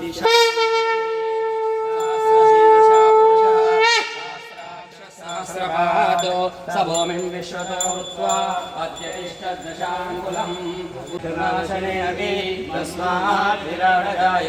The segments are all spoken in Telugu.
దిశ. సహస్రపాదో సభూమిం విశ్వతో భూత్వా అత్యతిష్టదశాంగులం ఉద్రనాశనే అవి తస్మాత్ విరాడగాయ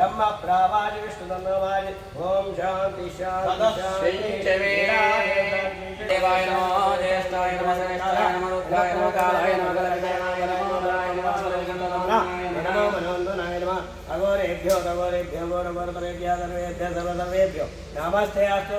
నమ. అఘోరేభ్యో ఖగోరేభ్యో ఘోరఘోరతరేభ్య సర్వేభ్య సర్వసర్వేభ్యో నమస్తే అస్తు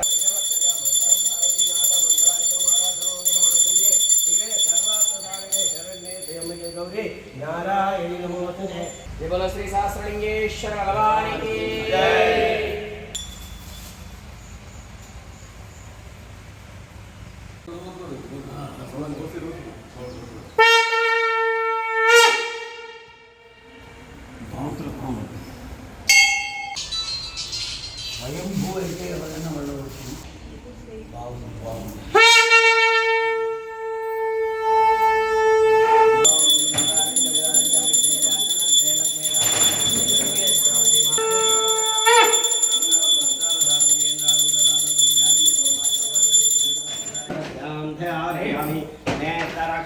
குருகுல ஸ்ரீ சாஸ்திரலிங்கேஸ்வர பகவானிக்கு வயம் பூ இருக்கே வல்லன வல்லவர்க்கும் பாவம் பாவம்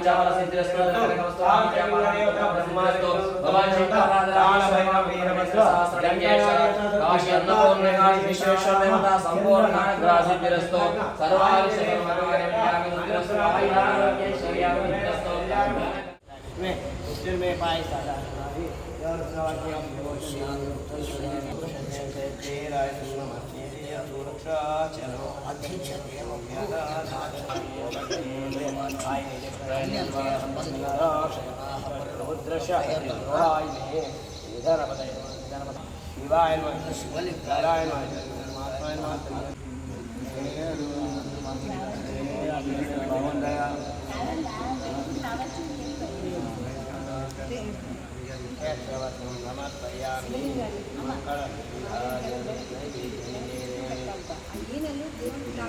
पंचावला से इंटरेस्ट में तो आप क्या बोल रहे हो तब समाज तो भगवान जी का तांग भाई का भी है मिस्टर ब्रह्मास्तु भगवान् शङ्करादराश्यन्नपूर्णेश्वरदेवता सम्पूर्णाग्रासिद्धिरस्तु सर्वाणि में उसमें में पाए सादा और सवा के हम बहुत शांत तेरा सुरक्षा चलो Yeah.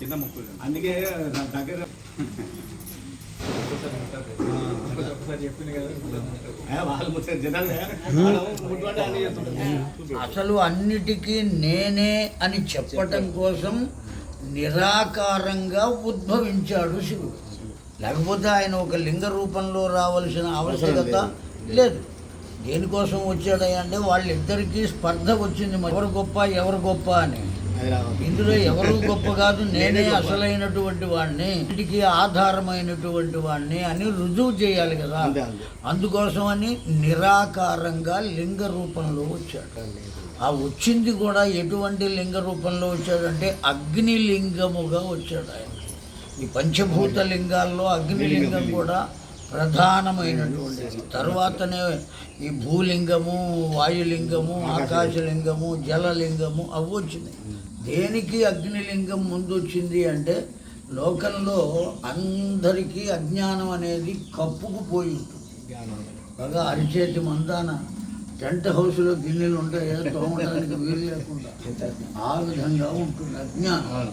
కింద ముక్కు అందుకే నా దగ్గర. అసలు అన్నిటికీ నేనే అని చెప్పటం కోసం నిరాకారంగా ఉద్భవించాడు శివుడు. లేకపోతే ఆయన ఒక లింగ రూపంలో రావాల్సిన ఆవశ్యకత లేదు. దేనికోసం వచ్చాడయ్యా అంటే వాళ్ళిద్దరికీ స్పర్ధ వచ్చింది ఎవరు గొప్ప ఎవరు గొప్ప అని. ఇందులో ఎవరు గొప్ప కాదు నేనే అసలైనటువంటి వాడిని ఇంటికి ఆధారమైనటువంటి వాడిని అని రుజువు చేయాలి కదా. అంతే. అందుకోసమని నిరాకారంగా లింగ రూపంలో వచ్చాడు. ఆ వచ్చింది కూడా ఎటువంటి లింగ రూపంలో వచ్చాడంటే అగ్నిలింగముగా వచ్చాడు ఆయన. ఈ పంచభూత లింగాల్లో అగ్నిలింగం కూడా ప్రధానమైనటువంటిది తర్వాతనే ఈ భూలింగము వాయులింగము ఆకాశలింగము జలలింగము అవి వచ్చినాయి దేనికి అగ్నిలింగం ముందు వచ్చింది అంటే లోకంలో అందరికీ అజ్ఞానం అనేది కప్పుకుపోయి ఉంటుంది. బాగా అరిచేతి మందాన టెంట్ హౌస్లో గిన్నెలు ఉంటాయా? తోమడానికి వీలు లేకుండా. ఆ విధంగా ఉంటుంది అజ్ఞానం.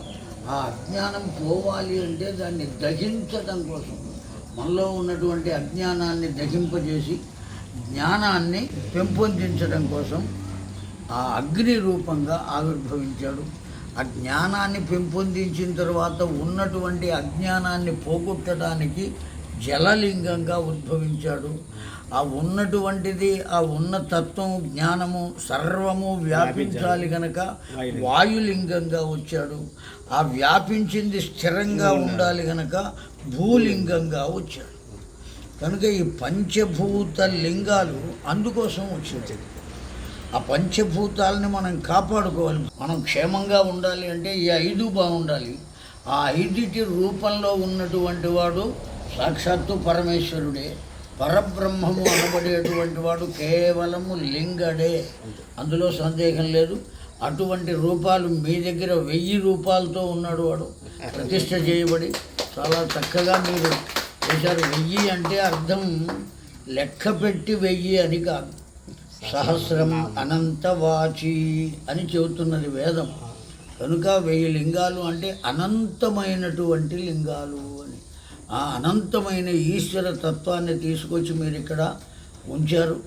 ఆ అజ్ఞానం పోవాలి అంటే దాన్ని దహించడం కోసం. మనలో ఉన్నటువంటి అజ్ఞానాన్ని దహింపజేసి జ్ఞానాన్ని పెంపొందించడం కోసం ఆ అగ్ని రూపంగా ఆవిర్భవించాడు. ఆ జ్ఞానాన్ని పెంపొందించిన తర్వాత ఉన్నటువంటి అజ్ఞానాన్ని పోగొట్టడానికి జలలింగంగా ఉద్భవించాడు. ఆ ఉన్నటువంటిది ఆ ఉన్న తత్వం జ్ఞానము సర్వము వ్యాపించాలి గనక వాయులింగంగా వచ్చాడు. ఆ వ్యాపించింది స్థిరంగా ఉండాలి గనక భూలింగంగా వచ్చాడు. కనుక ఈ పంచభూత లింగాలు అందుకోసం వచ్చింది. ఆ పంచభూతాలని మనం కాపాడుకోవాలి. మనం క్షేమంగా ఉండాలి అంటే ఈ ఐదు బాగుండాలి. ఆ ఐదిటి రూపంలో ఉన్నటువంటి వాడు సాక్షాత్తు పరమేశ్వరుడే. పరబ్రహ్మము అనబడేటువంటి వాడు కేవలము లింగడే. అందులో సందేహం లేదు. అటువంటి రూపాలు మీ దగ్గర వెయ్యి రూపాలతో ఉన్నాడు వాడు. ప్రతిష్ట చేయబడి చాలా చక్కగా మీరు చేశారు. వెయ్యి అంటే అర్థం లెక్క పెట్టి వెయ్యి అని కాదు. సహస్రం అనంతవాచి అని చెబుతున్నది వేదం. కనుక వెయ్యి లింగాలు అంటే అనంతమైనటువంటి లింగాలు అని. ఆ అనంతమైన ఈశ్వర తత్వాన్ని తీసుకొచ్చి మీరు ఇక్కడ ఉంచారు.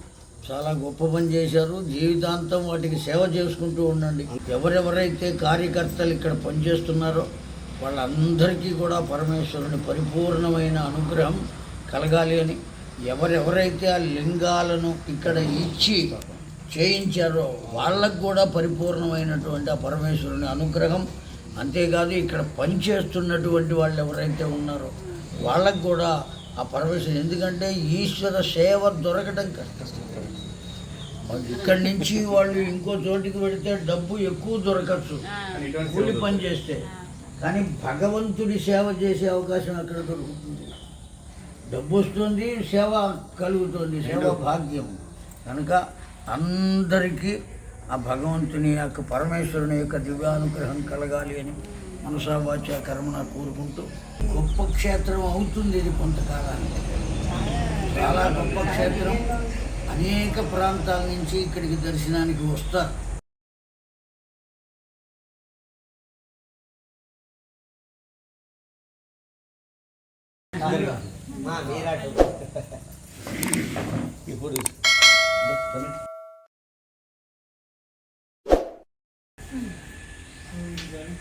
చాలా గొప్ప పని చేశారు. జీవితాంతం వాటికి సేవ చేసుకుంటూ ఉండండి. ఎవరెవరైతే కార్యకర్తలు ఇక్కడ పనిచేస్తున్నారో వాళ్ళందరికీ కూడా పరమేశ్వరుని పరిపూర్ణమైన అనుగ్రహం కలగాలి అని. ఎవరెవరైతే ఆ లింగాలను ఇక్కడ ఇచ్చి చేయించారో వాళ్ళకు కూడా పరిపూర్ణమైనటువంటి ఆ పరమేశ్వరుని అనుగ్రహం. అంతేకాదు ఇక్కడ పనిచేస్తున్నటువంటి వాళ్ళు ఎవరైతే ఉన్నారో వాళ్ళకు కూడా ఆ పరమేశ్వరుడు ఎందుకంటే ఈశ్వర సేవ దొరకడం కష్టం. మరి ఇక్కడి నుంచి వాళ్ళు ఇంకో చోటికి వెళితే డబ్బు ఎక్కువ దొరకచ్చు. కూలి పని చేస్తే. కానీ భగవంతుడి సేవ చేసే అవకాశం ఎక్కడ దొరుకుతుంది. డబ్బు వస్తుంది సేవ కలుగుతుంది సేవ భాగ్యం. కనుక అందరికీ ఆ భగవంతుని యొక్క పరమేశ్వరుని యొక్క దివ్యానుగ్రహం కలగాలి అని మనసా వాచ కర్మన కోరుకుంటూ గొప్ప క్షేత్రం అవుతుంది ఇది కొంతకాలానికి. చాలా గొప్ప క్షేత్రం. అనేక ప్రాంతాల నుంచి ఇక్కడికి దర్శనానికి వస్తారు. what is that?